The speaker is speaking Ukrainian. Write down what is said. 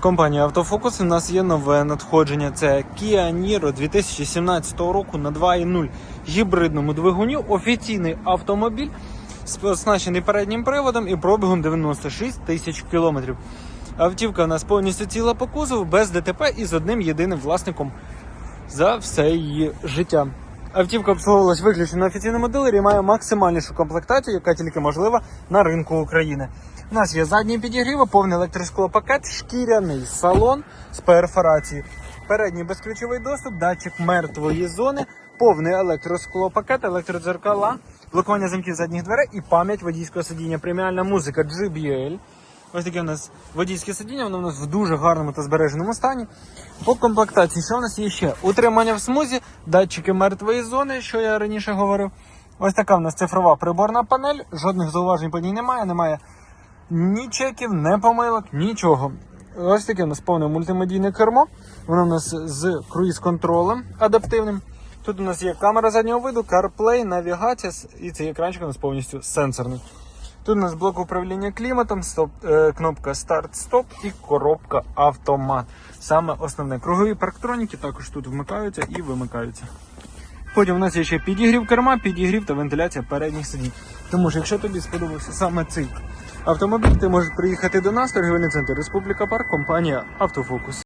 Компанія Автофокус у нас є нове надходження. Це Kia Niro 2017 року на 2.0 гібридному двигуні. Офіційний автомобіль оснащений переднім приводом і пробігом 96 тисяч кілометрів. Автівка у нас повністю ціла по кузову, без ДТП і з одним єдиним власником за все її життя. Автівка обслуговувалась виключно на офіційному дилері і має максимальнішу комплектацію, яка тільки можлива на ринку України. У нас є задній підігрів, повний електросклопакет, шкіряний салон з перфорацією, передній безключовий доступ, датчик мертвої зони, повний електросклопакет, електродзеркала, блокування замків задніх дверей і пам'ять водійського сидіння. Преміальна музика JBL. Ось таке у нас водійське сидіння, воно у нас в дуже гарному та збереженому стані. По комплектації, що у нас є ще? Утримання в смузі, датчики мертвої зони, що я раніше говорив. Ось така у нас цифрова приборна панель, жодних зауважень по ній немає, немає ні чеків, ні помилок, нічого. Ось таке у нас повне мультимедійне кермо. Воно у нас з круїз-контролем адаптивним. Тут у нас є камера заднього виду, CarPlay, навігація і цей екранчик у нас повністю сенсорний. Тут у нас блок управління кліматом, стоп, е, кнопка старт-стоп і коробка автомат. Саме основне. Кругові парктроніки також тут вмикаються і вимикаються. Потім у нас є ще підігрів керма, підігрів та вентиляція передніх сидінь. Тому що якщо тобі сподобався саме цей автомобіль, ти можеш приїхати до нас, торгівельний центр Республіка Парк, компанія Автофокус.